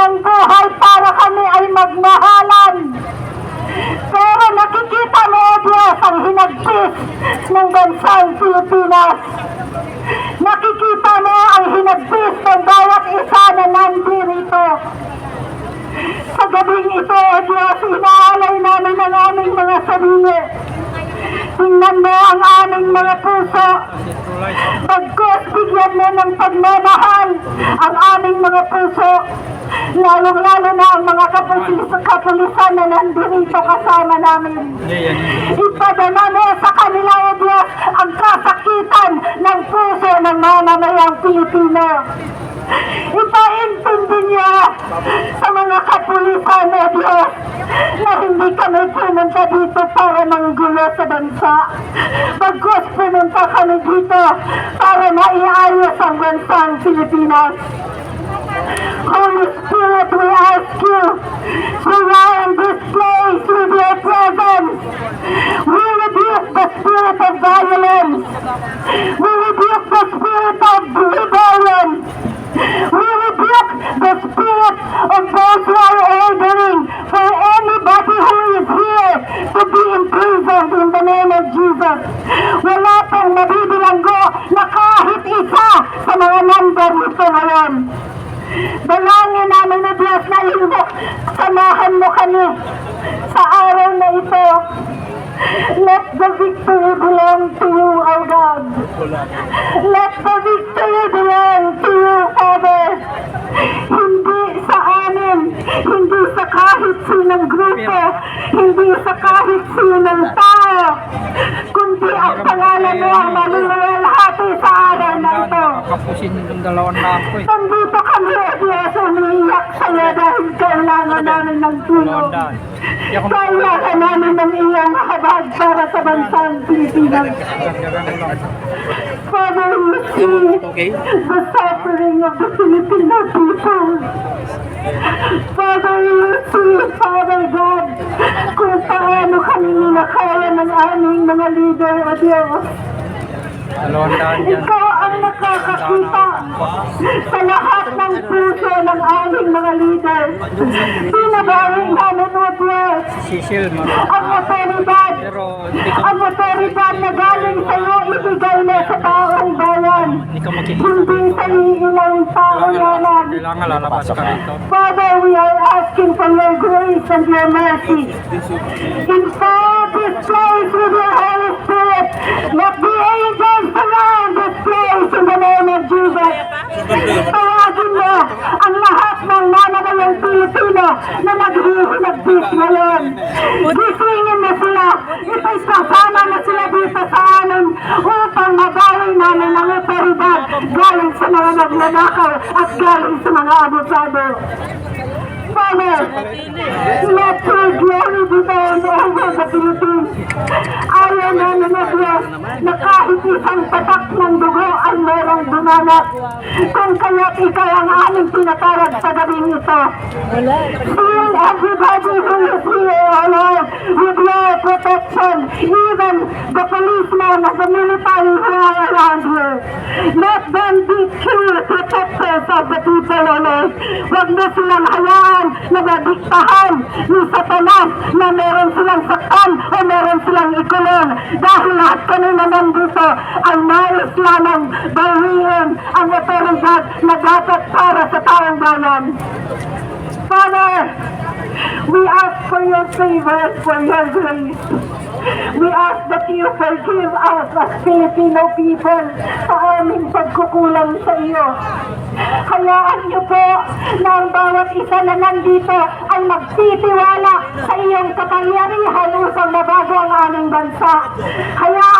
ng buhay para kami ay magmahalan. Pero nakikita mo, O Diyos, ang hinagpis ng bansang Pilipinas. Nakikita mo ang hinagpis ng bawat isa na nandirito. Sa gabing ito, O Diyos, inaalay namin ang aming mga sarili. Tingnan mo ang aming mga puso. Pagkos bigyan mo ng pagmamahal ang aming mga puso. Lalong-lalo na ang mga kapulis kapulisan na nandito kasama namin. Ipadala mo sa kanila, O Diyos, ang kasakitan ng puso ng mamamayang Pilipino. Ipaintindi niya sa mga kapulisan, O Diyos, na hindi kami pumunta dito para manggulo sa bansa. Pumunta kami dito para maiayos ang bansang Pilipinas. Holy Spirit, we ask you, this place with your presence. We rebuke the spirit of violence. We rebuke the spirit of rebellion. We rebuke the spirit of those who are ordering for anybody who to be imprisoned in the name of Jesus. Wala pong nabibilanggo na kahit isa sa mga number nito ngayon. Dalangin namin na Diyos na hindi samahan mo kami sa araw na ito. Let the victory belong to you, O God. Let the victory belong to you, Father. Hindi sa amin, hindi sa kahit sinong grupo, hindi sa kahit sinong tao, kundi ang pangalan mo ang maluwalhati sa araw na ito. Kapusin yung dalawang dako eh. Nandito kami, Diyos, umiiyak sa'yo dahil kailangan namin ng tulong. Ako Kailangan namin ng iyong habag para sa bansang Pilipinas. Father, you see the suffering of the Filipino people. Father, see, Father God, kung paano kami ninakaya ng aming mga leader, O Diyos. Ikaw ang nakakakita sa lahat ng puso ng aming mga leader. Pinabawi namin, O Diyos, ang otoridad. Ang otoridad na galing sa iyo, ibigay na sa taong bayan. hindi sa yaman. Kailangan lalabas ka rito. Father, we are asking for your grace and your mercy. Infill this place with your Holy Spirit. Let the angels surround this place in the name of Jesus. Tawagin mo ang lahat ng mamamayang Pilipino na naghihinagpis ngayon. Gisingin mo sila. Ipagkasama na sila dito sa amin upang mabawi namin ang otoridad galing sa mga nagnanakaw at galing sa mga abusado. Father, let your glory be known over the Philippines. Ayaw namin na Diyos na kahit isang patak ng dugo ay merong dumanak. Kung kaya't ikaw ang aming pinatawag sa gabing ito. Seal everybody who is here, Lord, with your protection, even the policemen and the military who are around here. Let them be true protectors of the people, O Lord. Huwag mo silang hayaan na nadiktahan ni Satanas na meron silang saktan o meron silang ikulong. Dahil lahat kami naman dito ay nais lamang bawiin ang otoridad na dapat para sa taong bayan. Father, we ask for your favor and for your grace. We ask that you forgive us as Filipino people sa aming pagkukulang sa iyo. Hayaan niyo po na ang bawat isa na nandito ay magtitiwala sa iyong kapangyarihan upang mabago ang aming bansa. Hayaan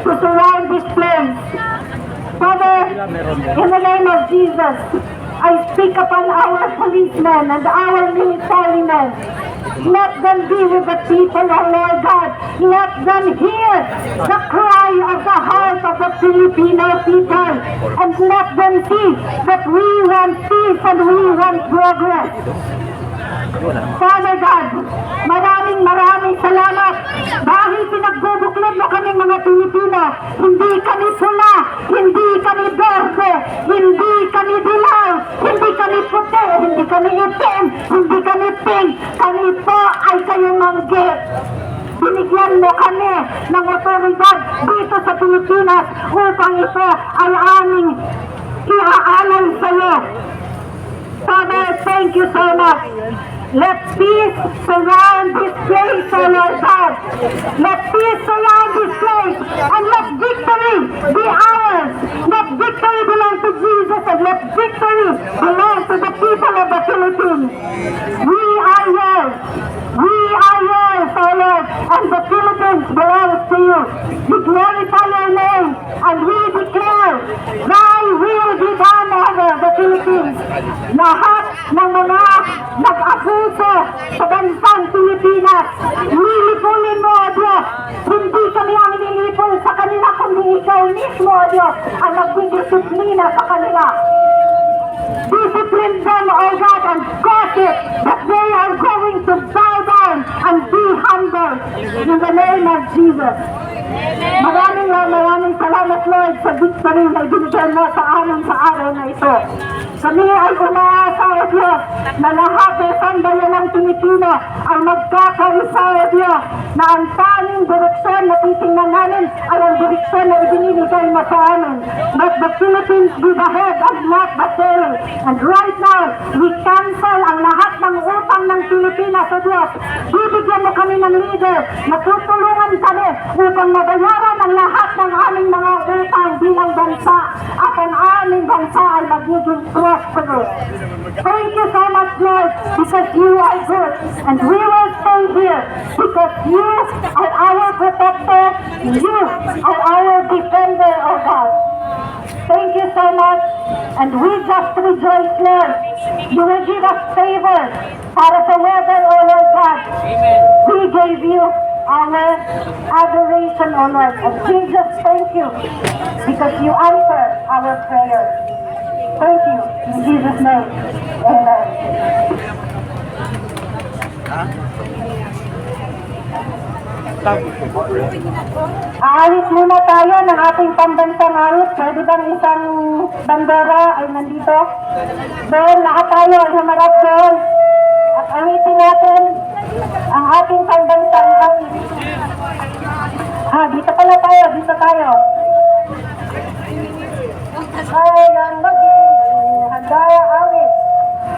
to surround this place. Father, in the name of Jesus, I speak upon our policemen and our military men. Let them be with the people, O Lord God. Let them hear the cry of the heart of the Filipino people. And let them see that we want peace and we want progress. Father God, maraming maraming salamat dahil pinagbubuklod mo kami mga Pilipino. Hindi kami pula, hindi kami berde, hindi kami dilaw, hindi kami puti, hindi kami itim, hindi kami pink. Kami po ay kayong manggit. Binigyan mo kami ng otoridad dito sa Pilipinas upang ito ay aming iaalay sa iyo. Father, thank you so much. Let peace surround this place, O Lord God. Let peace surround. And let victory be ours. Let victory belong to Jesus and let victory belong to the people of the Philippines. We are yours. We are yours, O Lord. And the Philippines belongs to you. We glorify your name and we declare, Thy done over the Philippines. Lahat ng mga nag-abuso sa bansang Pilipinas, lilipulin mo, Diyos. Hindi kami ang nilipol sa kanila, kundi ikaw mismo, Diyos, ang nagdidisiplina sa kanila. Discipline them, O God, and cause it that they are going to bow down and be humble in the name of Jesus. Maraming maraming salamat, Lord, sa victory na ibinigay mo sa amin sa araw na ito. Kami ay umaasa, O Diyos, na lahat ng sambayan ng Pilipino ay magkakaisa, O Diyos, na ang tanging direksyon na titingnan namin ay ang direksyon na ibinibigay mo sa amin. The Philippines be the head and not the tail. And right now, we cancel ang lahat ng utang ng Pilipinas, O Diyos. Bibigyan mo kami ng leader na tutulungan kami upang mabayaran ang lahat ng aming mga utang bilang bansa at ang aming bansa ay magiging prosperous. Thank you so much, Lord, because you are good. And we will stay here because you are our protector. You are our defender, O God. Thank you so much. And we just rejoice, Lord. You will give us favor para sa weather, O Lord God. We gave you our adoration, O Lord. And thank you because you answer our prayer. Thank you. In Jesus' name. Amen. Aalis muna tayo ng ating pambansang awit. Pwede bang isang bandera ay nandito? Doon, lahat tayo ay humarap doon. At awitin natin ang ating pambansang awit. Ah, dito pala tayo, dito tayo. Kaya maging handa ang